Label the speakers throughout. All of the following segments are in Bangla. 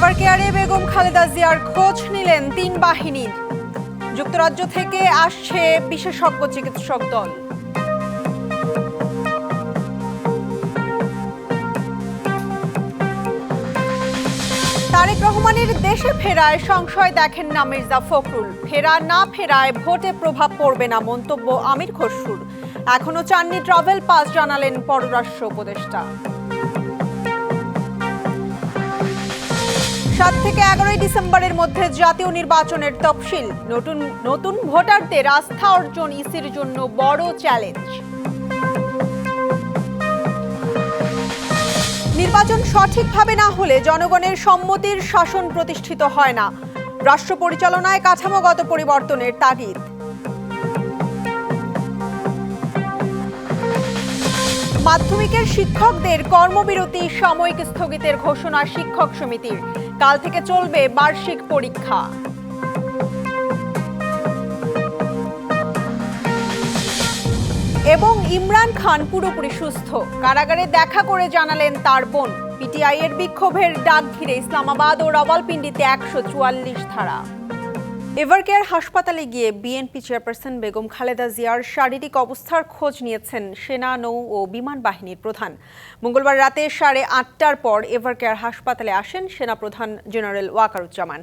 Speaker 1: এভার কেয়ারে বেগম খালেদা জিয়ার খোঁজ নিলেন তিন বাহিনীর। যুক্তরাজ্য থেকে আসছে বিশেষজ্ঞ চিকিৎসক দল। তারেক রহমানের দেশে ফেরায় সংশয় দেখেন না মির্জা ফখরুল। ফেরা না ফেরায় ভোটে প্রভাব পড়বে না মন্তব্য আমির খসরুর। এখনও চাননি ট্রাভেল পাস জানালেন পররাষ্ট্র উপদেষ্টা। সাত থেকে এগারোই ডিসেম্বরের মধ্যে জাতীয় নির্বাচনের তফসিল। নতুন নতুন ভোটারদের আস্থা অর্জন ইসির জন্য বড় চ্যালেঞ্জ। নির্বাচন সঠিকভাবে না হলে জনগণের সম্মতির শাসন প্রতিষ্ঠিত হয় না। রাষ্ট্র পরিচালনায় কাঠামোগত পরিবর্তনের তাগিদ। মাধ্যমিকের শিক্ষকদের কর্মবিরতি সাময়িক স্থগিতের ঘোষণা শিক্ষক সমিতির। কাল থেকে চলবে বার্ষিক পরীক্ষা। এবং ইমরান খান পুরোপুরি সুস্থ। কারাগারে দেখা করে জানালেন তার বোন। পিটিআই এর বিক্ষোভের ডাক ঘিরে ইসলামাবাদ ও রবালপিন্ডিতে একশো চুয়াল্লিশ ধারা। এভারকেয়ার হাসপাতালে গিয়ে বিএনপি চেয়ারপারসন বেগম খালেদা জিয়ার শারীরিক অবস্থার খোঁজ নিয়েছেন সেনা, নৌ ও বিমান বাহিনীর প্রধান। মঙ্গলবার রাতে সাড়ে আটটার পর এভারকেয়ার হাসপাতালে আসেন সেনা প্রধান জেনারেল ওয়াকারুজ্জামান।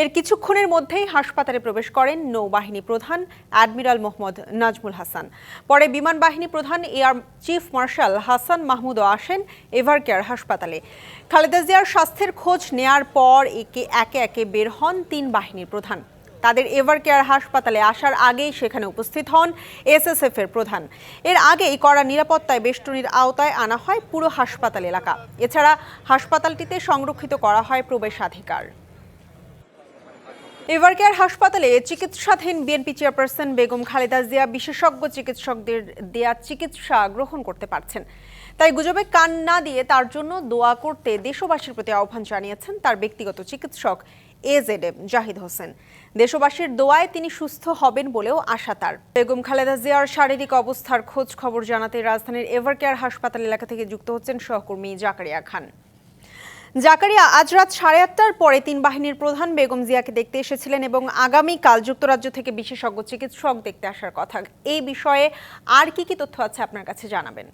Speaker 1: এর কিছুক্ষণের মধ্যেই হাসপাতালে প্রবেশ করেন নৌবাহিনী প্রধান অ্যাডমিরাল মোহাম্মদ নাজমুল হাসান। পরে বিমান বাহিনী প্রধান এয়ার চিফ মার্শাল হাসান মাহমুদও আসেন এভারকেয়ার হাসপাতালে। খালেদা জিয়ার স্বাস্থ্যের খোঁজ নেয়ার পর একে একে একে বের হন তিন বাহিনীর প্রধান। তাদের এভার কেয়ার হাসপাতালে আসার আগেই সেখানে উপস্থিত হন এসএসএফ এর প্রধান। এর আগেই কড়া নিরাপত্তায় বেষ্টনীর আওতায় আনা হয় পুরো হাসপাতাল এলাকা। এছাড়া হাসপাতালটিতে সংরক্ষিত করা হয় প্রবেশাধিকার। এভারকেয়ার হাসপাতালে চিকিৎসাধীন বিএনপি চেয়ারপারসন বেগম খালেদা জিয়া বিশেষজ্ঞ চিকিৎসকদের দেয়া চিকিৎসা গ্রহণ করতে পারছেন। তাই গুজবে কান না দিয়ে তার জন্য দোয়া করতে দেশবাসীর প্রতি আহ্বান জানিয়েছেন তার ব্যক্তিগত চিকিৎসক এজেডএম জাহিদ হোসেন। দেশবাসীর দোয়ায় তিনি সুস্থ হবেন বলেও আশা তার। বেগম খালেদা জিয়ার শারীরিক অবস্থার খোঁজ খবর জানাতে রাজধানীর এভারকেয়ার হাসপাতাল এলাকা থেকে যুক্ত হচ্ছেন সহকর্মী জাকারিয়া খান। জাকারিয়া, আজ রাত সাড়ে আটটার পরে তিন বাহিনীর প্রধান বেগম জিয়াকে দেখতে এসেছিলেন এবং আগামীকাল যুক্তরাজ্য থেকে বিশেষজ্ঞ চিকিৎসক দেখতে আসার কথা। এই বিষয়ে আর কি কি তথ্য আছে আপনার কাছে জানাবেন?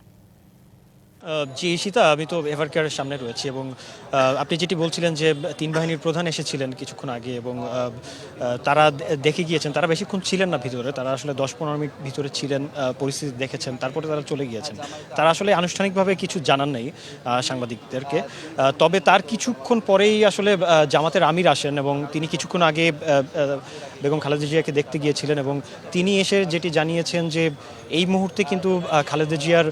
Speaker 2: জি ঈশিতা আমি তো এভারকেয়ারের সামনে রয়েছি এবং আপনি যেটি বলছিলেন যে তিন বাহিনীর প্রধান এসেছিলেন কিছুক্ষণ আগে এবং তারা দেখে গিয়েছেন, তারা বেশিক্ষণ ছিলেন না ভিতরে, তারা আসলে দশ পনেরো মিনিট ভিতরে ছিলেন পরিস্থিতি দেখেছেন, তারপরে তারা চলে গিয়েছেন। তারা আসলে আনুষ্ঠানিকভাবে কিছু জানান নেই সাংবাদিকদেরকে তবে তার কিছুক্ষণ পরেই আসলে জামাতের আমির আসেন এবং তিনি কিছুক্ষণ আগে বেগম খালেদা জিয়াকে দেখতে গিয়েছিলেন এবং তিনি এসে যেটি জানিয়েছেন যে, এই মুহূর্তে কিন্তু খালেদা জিয়ার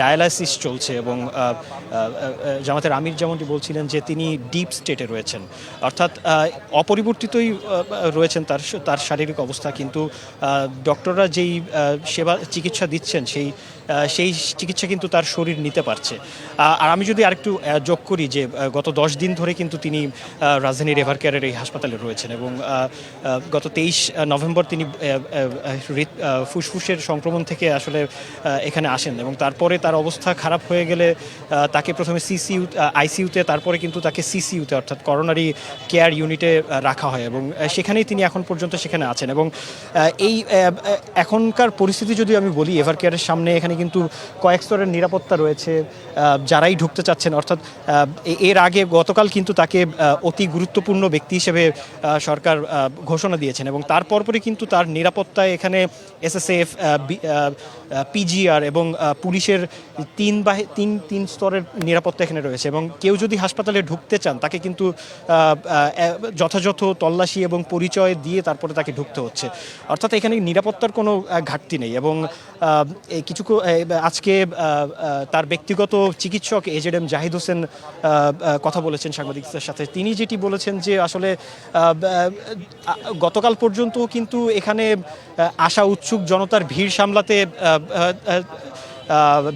Speaker 2: ডায়ালাইসিস চলছে। এবং আহ, আহ, জামাতের আমির যেমনটি বলছিলেন যে তিনি ডিপ স্টেটে রয়েছেন। অর্থাৎ অপরিবর্তিতই রয়েছেন তার তার শারীরিক অবস্থা কিন্তু ডক্টররা যেই সেবা চিকিৎসা দিচ্ছেন সেই সেই চিকিৎসা কিন্তু তার শরীর নিতে পারছে। আর আমি যদি আরেকটু যোগ করি যে গত দশ দিন ধরে কিন্তু তিনি আহ, রাজধানীর এভার কেয়ারের এই হাসপাতালে রয়েছেন এবং গত তেইশ নভেম্বর তিনি ফুসফুসের সংক্রমণ থেকে আসলে এখানে আসেন এবং তারপরে তার অবস্থা খারাপ হয়ে গেলে তাকে প্রথমে সিসিইউ আইসিইউতে তারপরে কিন্তু তাকে সিসিইউতে অর্থাৎ করোনারি কেয়ার ইউনিটে রাখা হয় এবং সেখানেই তিনি এখন পর্যন্ত সেখানে আছেন এবং এই এখনকার পরিস্থিতি যদি আমি বলি, এভার কেয়ারের সামনে এখানে কিন্তু কয়েক স্তরের নিরাপত্তা রয়েছে যারাই ঢুকতে চাচ্ছেন, অর্থাৎ এর আগে গতকাল কিন্তু তাকে অতি গুরুত্বপূর্ণ ব্যক্তি হিসেবে সরকার ঘোষণা দিয়েছেন এবং তার পরপরই কিন্তু তার নিরাপত্তায় এখানে এসএসএফ পিজিআর এবং পুলিশের তিন বাহি তিন তিন স্তরের নিরাপত্তা এখানে রয়েছে এবং কেউ যদি হাসপাতালে ঢুকতে চান, তাকে কিন্তু যথাযথ তল্লাশি এবং পরিচয় দিয়ে তারপরে তাকে ঢুকতে হচ্ছে। অর্থাৎ এখানে নিরাপত্তার কোনো ঘাটতি নেই এবং কিছু আজকে তার ব্যক্তিগত চিকিৎসক এজেড এম জাহিদ হোসেন কথা বলেছেন সাংবাদিকদের সাথে। তিনি যেটি বলেছেন যে আসলে গতকাল পর্যন্ত কিন্তু এখানে আসা উৎসুক জনতার ভিড় সামলাতে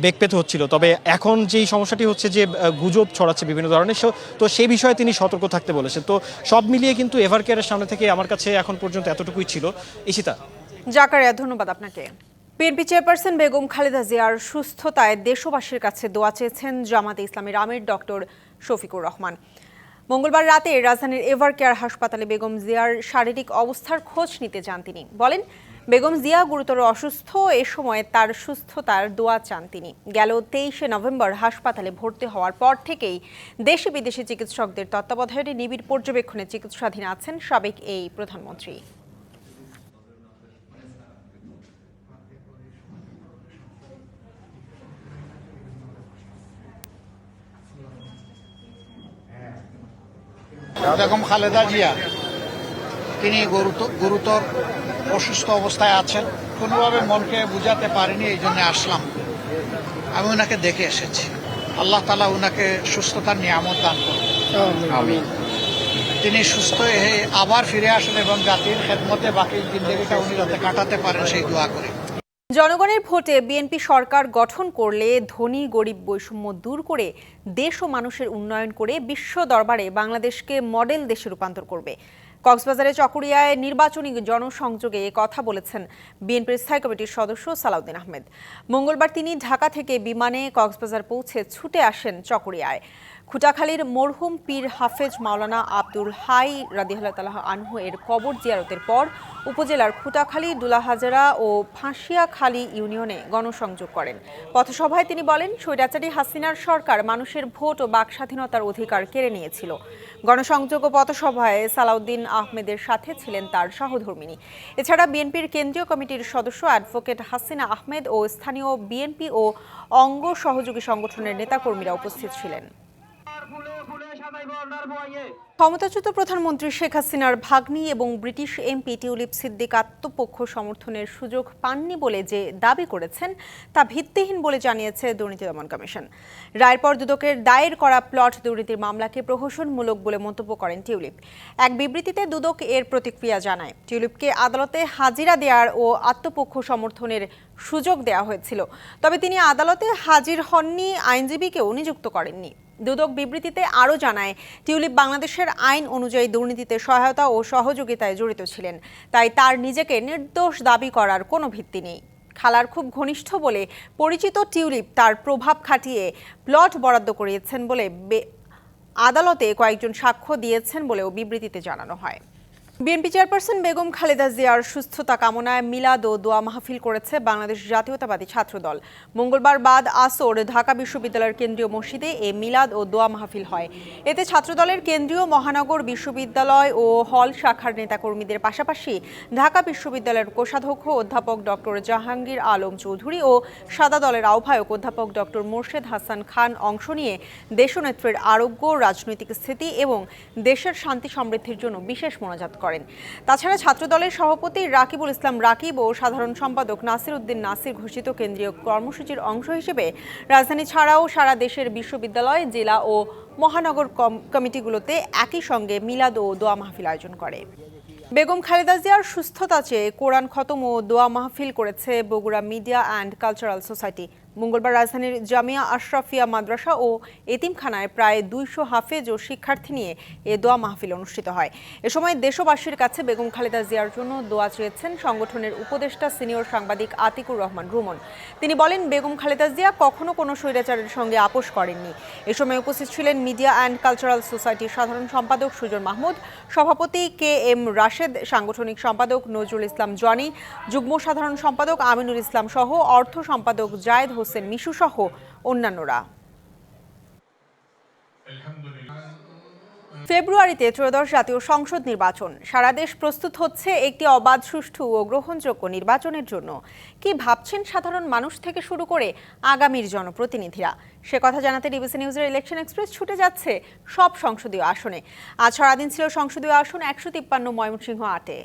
Speaker 2: বেগ পেতে হচ্ছিল। তবে এখন যেই সমস্যাটি হচ্ছে যে গুজব ছড়াচ্ছে বিভিন্ন ধরনের তো সেই বিষয়ে তিনি সতর্ক থাকতে বলেছেন। তো সব মিলিয়ে কিন্তু এভার কেয়ারের সামনে থেকে আমার কাছে এখন পর্যন্ত এতটুকুই ছিল। ইশিতা
Speaker 1: জাকারিয়া, ধন্যবাদ আপনাকে। বিএনপি চেয়ারপারসন বেগম খালেদা জিয়ার সুস্থতায় দেশবাসীর কাছে দোয়া চেয়েছেন জামাতে ইসলামীর আমির ডক্টর শফিকুর রহমান। মঙ্গলবার রাতে রাজধানীর এভার কেয়ার হাসপাতালে বেগম জিয়ার শারীরিক অবস্থার খোঁজ নিতে যান তিনি। বলেন বেগম জিয়া গুরুতর অসুস্থ। এ সময় তার সুস্থতার দোয়া চান তিনি। গেল তেইশে নভেম্বর হাসপাতালে ভর্তি হওয়ার পর থেকেই দেশি বিদেশি চিকিৎসকদের তত্ত্বাবধানে নিবিড় পর্যবেক্ষণে চিকিৎসাধীন আছেন সাবেক এই প্রধানমন্ত্রী।
Speaker 3: বেগম খালেদা জিয়া, তিনি গুরুতর অসুস্থ অবস্থায় আছেন কোনোভাবে মনকে বুঝাতে পারিনি এই জন্য আসলাম। আমি ওনাকে দেখে এসেছি। আল্লাহ তালা ওনাকে সুস্থতার নিয়ামত দান করুন। তিনি সুস্থ হয়ে আবার ফিরে আসেন এবং জাতির খেদমতে বাকি জিন্দগিটা উনি যাতে কাটাতে পারেন সেই দোয়া করে।
Speaker 1: জনগণের ভোটে বিএনপি সরকার গঠন করলে ধনী গরিব বৈষম্য দূর করে দেশ ও মানুষের উন্নয়ন করে বিশ্ব দরবারে বাংলাদেশকে মডেল দেশে রূপান্তর করবে। কক্সবাজারে চকরিয়ায় নির্বাচনী জনসংযোগে কথা বলেছেন বিএনপির স্থায়ী কমিটির সদস্য সালাউদ্দিন আহমেদ। মঙ্গলবার তিনি ঢাকা থেকে বিমানে কক্সবাজার পৌঁছে ছুটে আসেন চকরিয়ায় খুটাখালীর মরহুম পীর হাফেজ মাওলানা আব্দুল হাই রাদিহাল্লাহ আনহু এর কবর জিয়ারতের পর উপজেলার খুটাখালী, দুলাহাজারা ও ফাঁসিয়াখালী ইউনিয়নে গণসংযোগ করেন। পথসভায় তিনি বলেন, স্বৈরাচারী হাসিনার সরকার মানুষের ভোট ও বাক স্বাধীনতার অধিকার কেড়ে নিয়েছিল। গণসংযোগ ও পথসভায় সালাউদ্দিন আহমেদের সাথে ছিলেন তার সহধর্মিনী। এছাড়া বিএনপির কেন্দ্রীয় কমিটির সদস্য অ্যাডভোকেট হাসিনা আহমেদ ও স্থানীয় বিএনপি ও অঙ্গ সহযোগী সংগঠনের নেতাকর্মীরা উপস্থিত ছিলেন। ক্ষমতাচ্যুত প্রধানমন্ত্রী শেখ হাসিনার ভাগ্নি এবং ব্রিটিশ এমপি টিউলিপ সিদ্দিক আত্মপক্ষ সমর্থনের সুযোগ পাননি বলে যে দাবি করেছেন, তা ভিত্তিহীন বলে জানিয়েছে দুর্নীতি দমন কমিশন। রায়ের পর দুদকের দায়ের করা প্লট দুর্নীতির মামলাকে প্রহসনমূলক বলে মন্তব্য করেন টিউলিপ। এক বিবৃতিতে দুদক এর প্রতিক্রিয়া জানায়, টিউলিপকে আদালতে হাজিরা দেওয়ার ও আত্মপক্ষ সমর্থনের সুযোগ দেওয়া হয়েছিল, তবে তিনি আদালতে হাজির হননি, আইনজীবীকেও নিযুক্ত করেননি। দুদক বিবৃতিতে আরও জানায়, টিউলিপ বাংলাদেশের আইন অনুযায়ী দুর্নীতিতে সহায়তা ও সহযোগিতায় জড়িত ছিলেন। তাই তার নিজেকে নির্দোষ দাবি করার কোনো ভিত্তি নেই। খালার খুব ঘনিষ্ঠ বলে পরিচিত টিউলিপ তার প্রভাব খাটিয়ে প্লট বরাদ্দ করিয়েছেন বলে আদালতে কয়েকজন সাক্ষ্য দিয়েছেন বলেও বিবৃতিতে জানানো হয়। বিএনপি চেয়ারপারসন বেগম খালেদা জিয়ার সুস্থতা কামনায় মিলাদ ও দোয়া মাহফিল করেছে বাংলাদেশ জাতীয়তাবাদী ছাত্রদল। মঙ্গলবার বাদ আসর ঢাকা বিশ্ববিদ্যালয়ের কেন্দ্রীয় মসজিদে এ মিলাদ ও দোয়া মাহফিল হয়। এতে ছাত্রদলের কেন্দ্রীয় মহানগর বিশ্ববিদ্যালয় ও হল শাখার নেতাকর্মীদের পাশাপাশি ঢাকা বিশ্ববিদ্যালয়ের কোষাধ্যক্ষ অধ্যাপক ডক্টর জাহাঙ্গীর আলম চৌধুরী ও সাদা দলের আহ্বায়ক অধ্যাপক ডক্টর মোর্শেদ হাসান খান অংশ নিয়ে দেশনেত্রীর আরোগ্য, রাজনৈতিক স্থিতি এবং দেশের শান্তি সমৃদ্ধির জন্য বিশেষ মোনাজাত করেন। তাছাড়া ছাত্রদলের সভাপতি রাকিবুল ইসলাম রাকিব ও সাধারণ সম্পাদক নাসির উদ্দিন নাসির ঘোষিত কেন্দ্রীয় কর্মসূচির অংশ হিসেবে রাজধানী ছাড়াও সারা দেশের বিশ্ববিদ্যালয়, জেলা ও মহানগর কমিটিগুলোতে একই সঙ্গে মিলাদ ও দোয়া মাহফিল আয়োজন করে। বেগম খালেদা জিয়ার সুস্থতা চেয়ে কোরআন খতম ও দোয়া মাহফিল করেছে Bogura media and cultural society. মঙ্গলবার রাজধানীর জামিয়া আশরাফিয়া মাদ্রাসা ও এতিমখানায় প্রায় দুইশো হাফেজ ও শিক্ষার্থী নিয়ে এ দোয়া মাহফিল অনুষ্ঠিত হয়। এ সময় দেশবাসীর কাছে বেগম খালেদা জিয়ার জন্য দোয়া চেয়েছেন সংগঠনের উপদেষ্টা সিনিয়র সাংবাদিক আতিকুর রহমান রুমন। তিনি বলেন, বেগম খালেদা জিয়া কখনো কোনো স্বৈরাচারের সঙ্গে আপোষ করেননি। এ সময় উপস্থিত ছিলেন মিডিয়া অ্যান্ড কালচারাল সোসাইটির সাধারণ সম্পাদক সুজন মাহমুদ, সভাপতি কে এম রাশেদ, সাংগঠনিক সম্পাদক নজরুল ইসলাম জনি যুগ্ম সাধারণ সম্পাদক আমিনুল ইসলাম সহ অর্থ সম্পাদক জায়েদ হোসেন মিশু সহ অন্যান্যরা। ফেব্রুয়ারিতে ত্রয়োদশ জাতীয় সংসদ নির্বাচন। সারা দেশ প্রস্তুত হচ্ছে একটি অবাধ, সুষ্ঠু ও গ্রহণযোগ্য নির্বাচনের জন্য। কি ভাবছেন সাধারণ মানুষ থেকে শুরু করে আগামীর জনপ্রতিনিধিরা? সে কথা জানাতে ডিবিসি নিউজের ইলেকশন এক্সপ্রেস ছুটে যাচ্ছে সব সংসদীয় আসনে। আজ সারাদিন ছিল সংসদীয় আসন একশো তিপ্পান্ন ময়মনসিংহ আটে।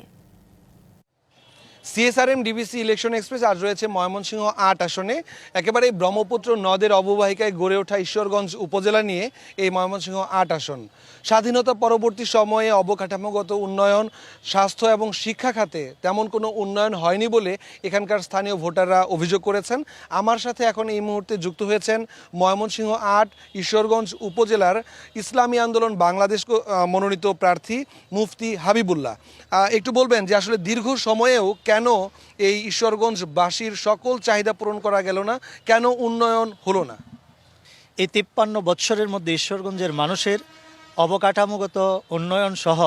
Speaker 4: সিএসআরএম ডিবিসি ইলেকশন এক্সপ্রেস আজ রয়েছে ময়মনসিংহ আট আসনে। একেবারে ব্রহ্মপুত্র নদের অববাহিকায় গড়ে ওঠা ঈশ্বরগঞ্জ উপজেলা নিয়ে এই ময়মনসিংহ আট আসন। স্বাধীনতা পরবর্তী সময়ে অবকাঠামোগত উন্নয়ন, স্বাস্থ্য এবং শিক্ষা খাতে তেমন কোনো উন্নয়ন হয়নি বলে এখানকার স্থানীয় ভোটাররা অভিযোগ করেছেন। আমার সাথে এখন এই মুহূর্তে যুক্ত হয়েছেন ময়মনসিংহ আট ঈশ্বরগঞ্জ উপজেলার ইসলামী আন্দোলন বাংলাদেশ মনোনীত প্রার্থী মুফতি হাবিবুল্লাহ। একটু বলবেন যে আসলে দীর্ঘ সময়েও কেন এই ঈশ্বরগঞ্জবাসীর সকল চাহিদা পূরণ করা গেল না? কেন উন্নয়ন হলো না?
Speaker 5: এই তিপ্পান্ন বৎসরের মধ্যে ঈশ্বরগঞ্জের মানুষের অবকাঠামোগত উন্নয়ন সহ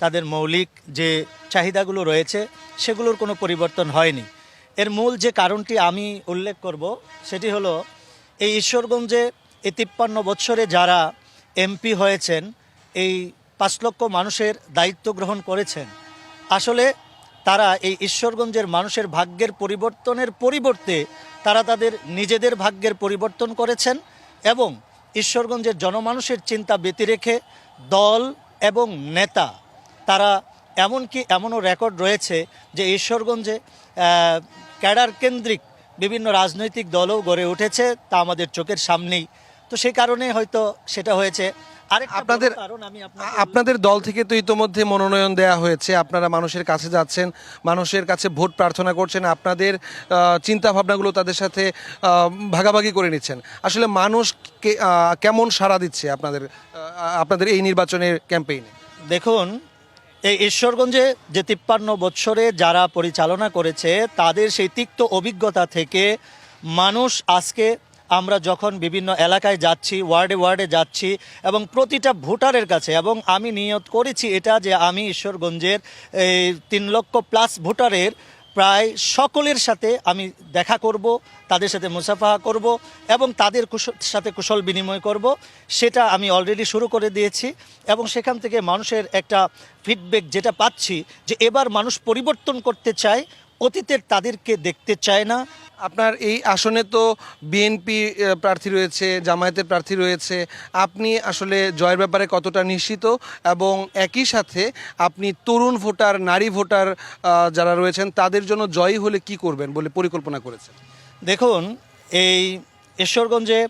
Speaker 5: তাদের মৌলিক যে চাহিদাগুলো রয়েছে, সেগুলোর কোনো পরিবর্তন হয়নি। এর মূল যে কারণটি আমি উল্লেখ করব, সেটি হলো এই ঈশ্বরগঞ্জে এই তিপ্পান্ন বৎসরে যারা এমপি হয়েছেন, এই পাঁচ লক্ষ মানুষের দায়িত্ব গ্রহণ করেছেন। আসলে তারা এই ঈশ্বরগঞ্জের মানুষের ভাগ্যের পরিবর্তনের পরিবর্তে তারা তাদের নিজেদের ভাগ্যের পরিবর্তন করেছেন এবং ঈশ্বরগঞ্জের জনমানুষের চিন্তা ব্যতি রেখে দল এবং নেতা, তারা এমনকি এমনও রেকর্ড রয়েছে যে ঈশ্বরগঞ্জে ক্যাডার কেন্দ্রিক বিভিন্ন রাজনৈতিক দলও গড়ে উঠেছে তা আমাদের চোখের সামনেই। তো সেই কারণে হয়তো সেটা হয়েছে।
Speaker 4: আপনাদের আপনাদের দল থেকে তো ইতোমধ্যে মনোনয়ন দেয়া হয়েছে। আপনারা মানুষের কাছে যাচ্ছেন মানুষের কাছে ভোট প্রার্থনা করছেন আপনাদের চিন্তা ভাবনাগুলো তাদের সাথে ভাগাভাগি করে নিচ্ছেন। আসলে মানুষ কেমন সাড়া দিচ্ছে আপনাদের আপনাদের এই নির্বাচনের ক্যাম্পেইনে?
Speaker 5: দেখুন এই ঈশ্বরগঞ্জে যে তিপ্পান্ন বৎসরে যারা পরিচালনা করেছে তাদের সেই তিক্ত অভিজ্ঞতা থেকে মানুষ আজকে আমরা যখন বিভিন্ন এলাকায় যাচ্ছি, ওয়ার্ডে ওয়ার্ডে যাচ্ছি এবং প্রতিটা ভোটারের কাছে, এবং আমি নিয়ত করেছি এটা যে আমি ঈশ্বরগঞ্জের এই তিন লক্ষ প্লাস ভোটারের প্রায় সকলের সাথে আমি দেখা করব, তাদের সাথে মুসাফাহা করব এবং তাদের কুশ- সাথে কুশল বিনিময় করব। সেটা আমি অলরেডি শুরু করে দিয়েছি এবং সেখান থেকে মানুষের একটা ফিডব্যাক যেটা পাচ্ছি যে এবার মানুষ পরিবর্তন করতে চায়, অতীতের তাদেরকে দেখতে চায় না।
Speaker 4: আপনার এই আসনে তো বিএনপি প্রার্থী রয়েছে, জামায়াতের প্রার্থী রয়েছে, আপনি আসলে জয়ের ব্যাপারে কতটা নিশ্চিত? এবং একই সাথে আপনি তরুণ ভোটার, নারী ভোটার যারা রয়েছেন, তাদের জন্য জয়ী হলে কি করবেন বলে পরিকল্পনা করেছেন?
Speaker 5: দেখুন, এই ঈশ্বরগঞ্জে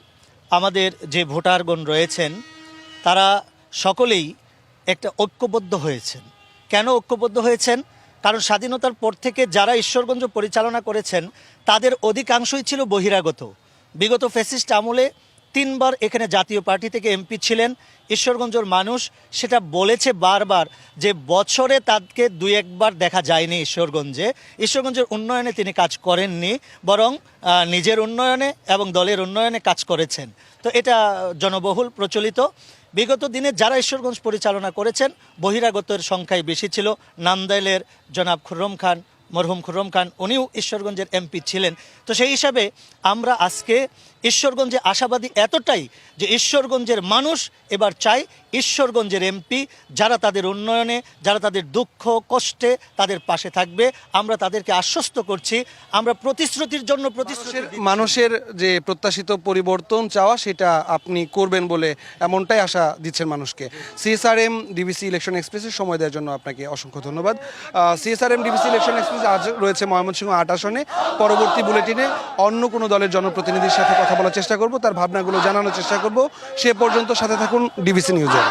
Speaker 5: আমাদের যে ভোটারগণ রয়েছেন, তারা সকলেই একটা ঐক্যবদ্ধ হয়েছেন। কেন ঐক্যবদ্ধ হয়েছেন? কারণ স্বাধীনতার পর থেকে যারা ঈশ্বরগঞ্জ পরিচালনা করেছেন, তাদের অধিকাংশই ছিল বহিরাগত। বিগত ফেসিস্ট আমলে তিনবার এখানে জাতীয় পার্টি থেকে এমপি ছিলেন ঈশ্বরগঞ্জের মানুষ। সেটা বলেছে বারবার যে বছরে তাকে দুই একবার দেখা যায়নি ঈশ্বরগঞ্জে। ঈশ্বরগঞ্জের উন্নয়নে তিনি কাজ করেননি, বরং নিজের উন্নয়নে এবং দলের উন্নয়নে কাজ করেছেন। তো এটা জনবহুল, প্রচলিত। বিগত দিনে যারা ঈশ্বরগঞ্জ পরিচালনা করেছেন, বহিরাগতের সংখ্যাই বেশি ছিল। নান্দাইলের জনাব খুররম খান, মরহুম খুররম খান, উনিও ঈশ্বরগঞ্জের এমপি ছিলেন। তো সেই হিসাবে আমরা আজকে ঈশ্বরগঞ্জে আশাবাদী এতটাই যে ঈশ্বরগঞ্জের মানুষ এবার চায় ঈশ্বরগঞ্জের এমপি, যারা তাদের উন্নয়নে, যারা তাদের দুঃখ, কষ্টে তাদের পাশে থাকবে। আমরা তাদেরকে আশ্বস্ত করছি। আমরা প্রতিশ্রুতির জন্য
Speaker 4: প্রতিশ্রুতির মানুষের যে প্রত্যাশিত পরিবর্তন চাওয়া, সেটা আপনি করবেন বলে এমনটাই আশা দিচ্ছেন মানুষকে। সিএসআরএম ডিবিসি ইলেকশন এক্সপ্রেসের সময় দেওয়ার জন্য আপনাকে অসংখ্য ধন্যবাদ। সিএসআরএম ডিবিসি ইলেকশন এক্সপ্রেস আজ রয়েছে ময়মনসিংহ আট আসনে। পরবর্তী বুলেটিনে অন্য কোনো দলের জনপ্রতিনিধির সাথে কথা বলার চেষ্টা করব, তার ভাবনাগুলো জানানোর চেষ্টা করব। সে পর্যন্ত সাথে থাকুন ডিবিসি নিউজে।